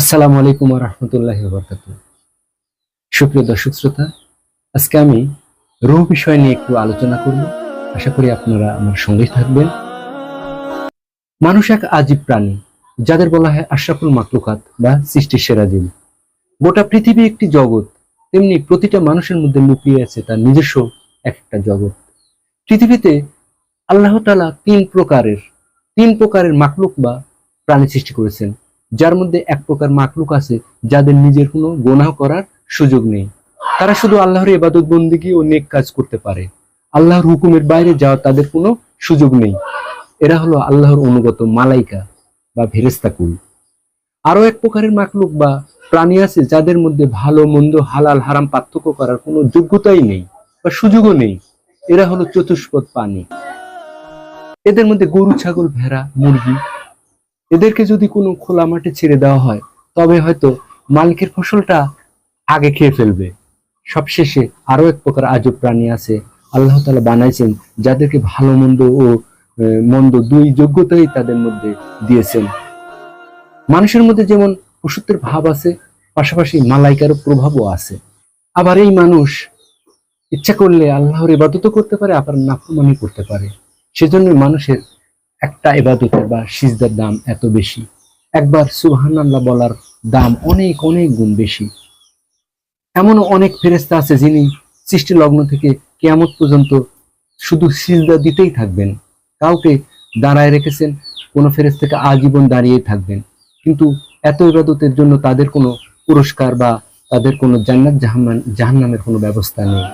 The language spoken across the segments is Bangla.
আসসালামু আলাইকুম রহমতুল্লাহ বরকাত সুপ্রিয় দর্শক শ্রোতা, আজকে আমি রুহ বিষয় নিয়ে একটু আলোচনা করব। আশা করি আপনারা আমার সঙ্গেই থাকবেন। মানুষ এক আজীব প্রাণী, যাদের বলা হয় আশরাফুল মাকলুকাত বা সৃষ্টির সেরা জীব। গোটা পৃথিবী একটি জগৎ, তেমনি প্রতিটা মানুষের মধ্যে লুকিয়ে আছে তার নিজস্ব এক একটা জগৎ। পৃথিবীতে আল্লাহ তাআলা তিন প্রকারের তিন প্রকারের মাকলুক বা প্রাণী সৃষ্টি করেছেন। যার মধ্যে এক প্রকার মাকলুক আছে, যাদের নিজের কোনো গোনাহ করার সুযোগ নেই। তারা শুধু আল্লাহর ইবাদত বন্দিগি ও নেক কাজ করতে পারে। আল্লাহর হুকুমের বাইরে যাওয়ার তাদের কোনো সুযোগ নেই। এরা হলো আল্লাহর অনুগত মালাইকা বা ভেরেস্তাকুল আরও এক প্রকারের মাকলুক বা প্রাণী আছে, যাদের মধ্যে ভালো, মন্দ, হালাল, হারাম পার্থক্য করার কোনো যোগ্যতাই নেই বা সুযোগও নেই। এরা হলো চতুষ্পদ প্রাণী। এদের মধ্যে গরু, ছাগল, ভেড়া, মুরগি এদেরকে যদি কোনো খোলা মাঠে ছেড়ে দেওয়া হয়, তবে হয়তো মালিকের ফসলটা আগে খেয়ে ফেলবে। সবশেষে আরও এক প্রকার আজব প্রাণী আছে, আল্লাহ তালা বানাইছেন, যাদেরকে ভালো মন্দ ও মন্দ দুই যোগ্যতাই তাদের মধ্যে দিয়েছেন। মানুষের মধ্যে যেমন পশুত্বের ভাব আছে, পাশাপাশি মালাইকারও প্রভাবও আছে। আবার এই মানুষ ইচ্ছা করলে আল্লাহর ইবাদতও করতে পারে, আবার নাফরমানি করতে পারে। সেজন্য মানুষের একটা ইবাদতের বা সিজদার দাম এত বেশি। একবার সুবহানাল্লাহ বলার দাম অনেক অনেক গুণ বেশি। এমনও অনেক ফেরেস্তা আছে যিনি সৃষ্টি লগ্ন থেকে কেয়ামত পর্যন্ত শুধু সিজদা দিতেই থাকবেন। কাউকে দাঁড়ায় রেখেছেন, কোনো ফেরেস্তাকে আজীবন দাঁড়িয়ে থাকবেন। কিন্তু এত ইবাদতের জন্য তাদের কোনো পুরস্কার বা তাদের কোনো জান্নাত জাহান্নাম জাহান্নামের কোনো ব্যবস্থা নেই।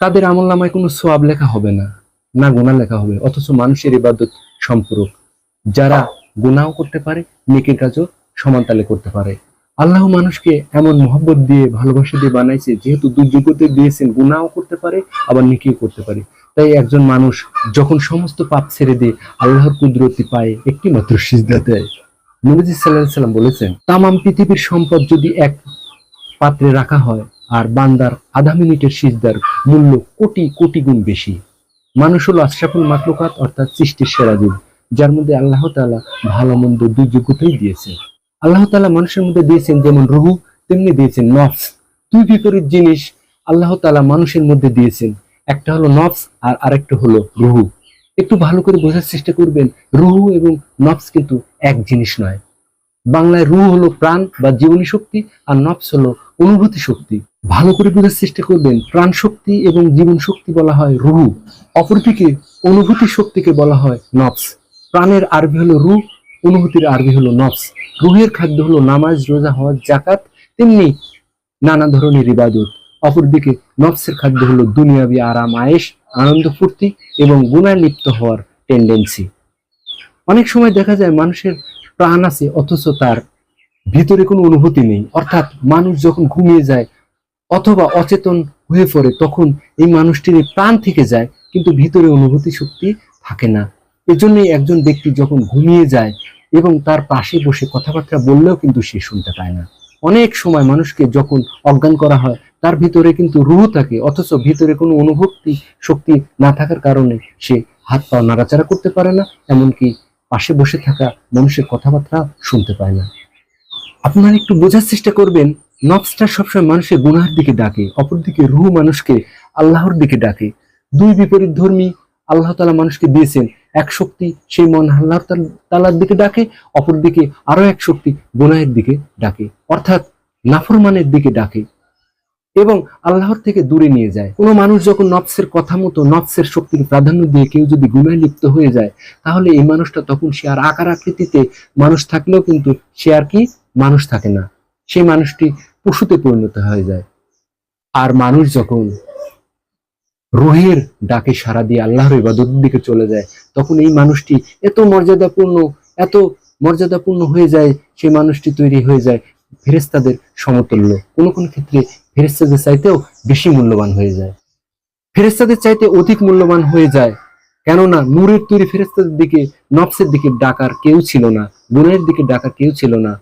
তাদের আমল নামায় কোনো সোয়াব লেখা হবে না। না গুণা লেখা হবে, অথচ মানুষের ইবাদত সম্পূরক। যারা গুনাও করতে পারে, নেকের কাজও সমান তালে করতে পারে। আল্লাহ মানুষকে এমন মহব্বত দিয়ে, ভালোবাসা দিয়ে বানাইছে, যেহেতু দুর্যোগ্যতে দিয়েছেন গুনাও করতে পারে, আবার নেকিও করতে পারে। তাই একজন মানুষ যখন সমস্ত পাপ ছেড়ে দিয়ে আল্লাহর কুদরতি পায় একটি মাত্র সিজদা দেয়। নবীজি সাল্লাহ সাল্লাম বলেছেন, তামাম পৃথিবীর সম্পদ যদি এক পাত্রে রাখা হয়, আর বান্দার আধা মিনিটের সিজদার মূল্য কোটি কোটি গুণ বেশি। মানুষ হলো আশরাফুল মাকলুকাত অর্থাৎ সৃষ্টির সেরা জীব, যার মধ্যে আল্লাহ তালা ভালো, মন্দ দুই যোগ্যতাই দিয়েছে। আল্লাহ তাআলা মানুষের মধ্যে দিয়েছেন যেমন রুহু, তেমনি দিয়েছেন নফস। দুই বিপরীত জিনিস আল্লাহ তালা মানুষের মধ্যে দিয়েছেন। একটা হলো নফস আর আরেকটা হলো রুহু। একটু ভালো করে বোঝার চেষ্টা করবেন, রুহু এবং নফস কিন্তু এক জিনিস নয়। বাংলায় রুহ হলো প্রাণ বা জীবনী শক্তি আর নফস হলো অনুভূতি শক্তি। ভালো করে বোঝার চেষ্টা করবেন, প্রাণ শক্তি এবং জীবন শক্তি বলা হয় রুহু। অপরদিকে অনুভূতি শক্তিকে বলা হয় নফস। প্রাণের আরবি হলো রুহ, অনুভূতির আরবি হলো নফস। রুহের খাদ্য হলো নামাজ, রোজা হওয়ার জাকাত তেমনি নানা ধরনের ইবাদত। অপরদিকে নফসের খাদ্য হলো দুনিয়াবি আরাম, আয়েশ, আনন্দ, ফুর্তি এবং গুণায় লিপ্ত হওয়ার টেন্ডেন্সি অনেক সময় দেখা যায় মানুষের প্রাণ আছে, অথচ তার ভিতরে কোনো অনুভূতি নেই। অর্থাৎ মানুষ যখন ঘুমিয়ে যায় অথবা অচেতন হয়ে পড়ে, তখন এই মানুষটির প্রাণ থেকে যায়, কিন্তু ভিতরে অনুভূতি শক্তি থাকে না। এজন্যই একজন ব্যক্তি যখন ঘুমিয়ে যায় এবং তার পাশে বসে কথাবার্তা বললেও কিন্তু সে শুনতে পায় না। অনেক সময় মানুষকে যখন অজ্ঞান করা হয়, তার ভিতরে কিন্তু রুহ থাকে, অথচ ভিতরে কোনো অনুভূতি শক্তি না থাকার কারণে সে হাত পা নাড়াচাড়া করতে পারে না, এমনকি পাশে বসে থাকা মানুষের কথাবার্তা শুনতে পায় না। আপনারা একটু বোঝার চেষ্টা করবেন নফসটা সবসময় মানুষের গুনার দিকে ডাকে, অপরদিকে রুহ মানুষকে আল্লাহর দিকে ডাকে। দুই বিপরীত ধর্মী আল্লাহ তালা মানুষকে দিয়েছেন, এক শক্তি সেই মন আল্লাহ তালার দিকে ডাকে, অপরদিকে আরও এক শক্তি গুনাহের দিকে ডাকে, অর্থাৎ নাফরমানের দিকে ডাকে। এবং আল্লাহর থেকে দূরে নিয়ে যায়। কোনো মানুষ যখন নফসের কথা মতো, নফসের শক্তির প্রাধান্য দিয়ে কেউ যদি গুনায় লিপ্ত হয়ে যায়, তাহলে এই মানুষটা তখন সে আর আকার আকৃতিতে মানুষ থাকলেও কিন্তু সে আর কি মানুষ থাকে না। সেই মানুষটি পশুতে পরিণত হয়ে যায়। আর মানুষ যখন রোহের ডাকে সারা দিয়ে আল্লাহর ইবাদতের দিকে চলে যায়, তখন এই মানুষটি এত মর্যাদাপূর্ণ এত মর্যাদাপূর্ণ হয়ে যায় সেই মানুষটি তৈরি হয়ে যায় ফেরেস্তাদের সমতুল্য। কোনো কোনো ক্ষেত্রে ফেরেস্তাদের চাইতেও বেশি মূল্যবান হয়ে যায়। ফেরেস্তাদের চাইতে অধিক মূল্যবান হয়ে যায়, কেননা নূরের তৈরি ফেরেস্তাদের দিকে, নফসের দিকে ডাকার কেউ ছিল না গুণের দিকে ডাকার কেউ ছিল না,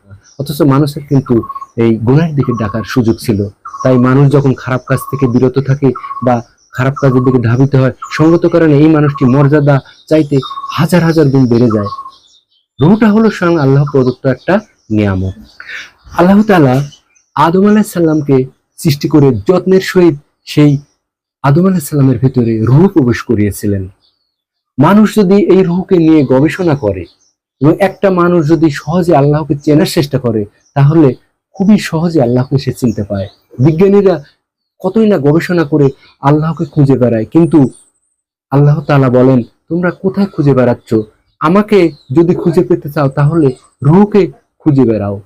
অথচ মানুষের কিন্তু এই গুণের দিকে ডাকার সুযোগ ছিল। তাই মানুষ যখন খারাপ কাজ থেকে বিরত থাকে বা খারাপ কাজের দিকে ধাবিত হয়, সঙ্গত কারণে এই মানুষটি মর্যাদা চাইতে হাজার হাজার গুণ বেড়ে যায়। রুহটা হলো স্বয়ং আল্লাহ প্রদত্ত একটা নিয়ামক। আল্লাহ তাআলা আদম আলাহ সাল্লামকে সৃষ্টি করে যত্নের সহিত সেই আদম আলাহ সাল্লামের ভেতরে রুহ প্রবেশ করিয়েছিলেন। মানুষ যদি এই রুহকে নিয়ে গবেষণা করে এবং একটা মানুষ যদি সহজে আল্লাহকে চেনার চেষ্টা করে, তাহলে খুবই সহজে আল্লাহকে সে চিনতে পায়। বিজ্ঞানীরা কতই না গবেষণা করে আল্লাহকে খুঁজে বেড়ায়, কিন্তু আল্লাহ তাআলা বলেন, তোমরা কোথায় খুঁজে বেড়াচ্ছ? আমাকে যদি খুঁজে পেতে চাও, তাহলে রুহকে খুঁজে বেড়াও।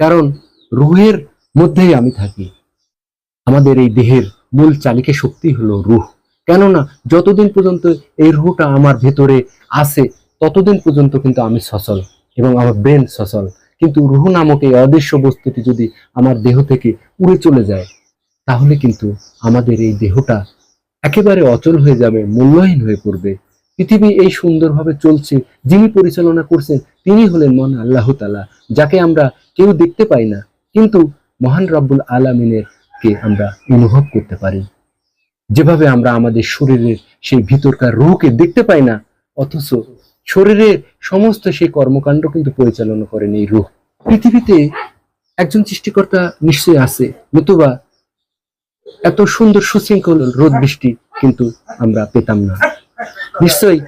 কারণ রুহের মধ্যেই আমি থাকি। আমাদের এই দেহের মূল চালিকা শক্তি হলো রুহ। কেননা যতদিন পর্যন্ত এই রুহটা আমার ভেতরে আছে, ততদিন পর্যন্ত কিন্তু আমি সচল এবং আমার ব্রেন সচল। কিন্তু রুহ নামক এই অদৃশ্য বস্তুটি যদি আমার দেহ থেকে উড়ে চলে যায়, তাহলে কিন্তু আমাদের এই দেহটা একেবারে অচল হয়ে যাবে, মূল্যহীন হয়ে পড়বে। পৃথিবী এই সুন্দরভাবে চলছে, যিনি পরিচালনা করছেন, তিনি হলেন মন আল্লাহ তালা যাকে আমরা কেউ দেখতে পাই না। কিন্তু মহান রব্বুল আলমিনের কে আমরা অনুভব করতে পারি। যেভাবে আমরা আমাদের শরীরের সেই ভিতরকার রুহকে দেখতে পাই না, অথচ শরীরের সমস্ত সেই কর্মকাণ্ড কিন্তু পরিচালনা করেন এই রুহ পৃথিবীতে একজন সৃষ্টিকর্তা নিশ্চয়ই আছে, নতুবা এত সুন্দর সুশৃঙ্খল রোদ বৃষ্টি কিন্তু আমরা পেতাম না। নিশ্চয়ই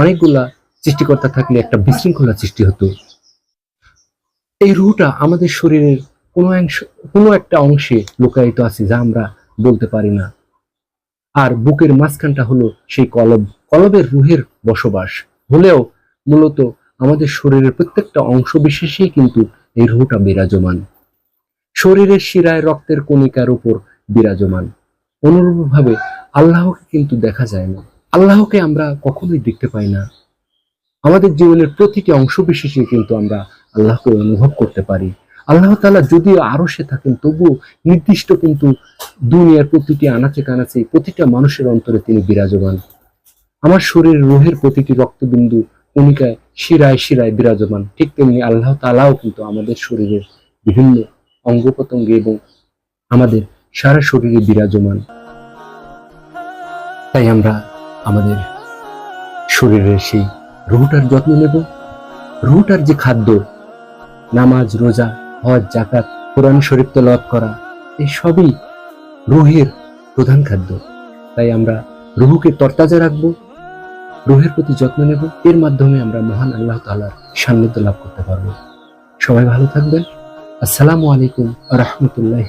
অনেকগুলা সৃষ্টিকর্তা থাকলে একটা বিশৃঙ্খলা সৃষ্টি হতো। এই রুহটা আমাদের শরীরের কোনো অংশ, কোনো একটা অংশে লুকায়িত আছে যা আমরা বলতে পারি না। আর বুকের মাঝখানটা হলো সেই কলব। কলবের রুহের বসবাস। হলেও মূলত আমাদের শরীরের প্রত্যেকটা অংশ বিশেষেই কিন্তু এই রুহটা বিরাজমান। শরীরের শিরায় রক্তের কণিকার উপর বিরাজমান। অনুরূপভাবে আল্লাহকে কিন্তু দেখা যায় না। আল্লাহকে আমরা কখনোই দেখতে পাই না। আমাদের জীবনের প্রতিটি অংশ বিশেষে কিন্তু আমরা আল্লাহকে অনুভব করতে পারি। আল্লাহ তাআলা যদিও আরও সে থাকেন, তবুও নির্দিষ্ট কিন্তু দুনিয়ার প্রতিটি আনাচে কানাচে প্রতিটা মানুষের অন্তরে তিনি বিরাজমান। আমার শরীর, রোহের প্রতিটি রক্তবিন্দু কণিকায় শিরায় শিরায় বিরাজমান। ঠিক তেমনি আল্লাহ তাআলাও কিন্তু আমাদের শরীরের বিভিন্ন অঙ্গ প্রত্যঙ্গে এবং আমাদের সারা শরীরে বিরাজমান। তাই আমরা আমাদের শরীরের সেই রুহটার যত্ন নেব। রুহটার যে খাদ্য, নামাজ, রোজা হজ জাকাত কোরআন শরীফ তেলাওয়াত করা, এই সবই রুহের প্রধান খাদ্য। তাই আমরা রুহুকে তরতাজা রাখব, রুহের প্রতি যত্ন নেব, এর মাধ্যমে আমরা মহান আল্লাহ তালার সান্নিধ্য লাভ করতে পারব। সবাই ভালো থাকবেন। আসসালামু আলাইকুম রহমতুল্লাহ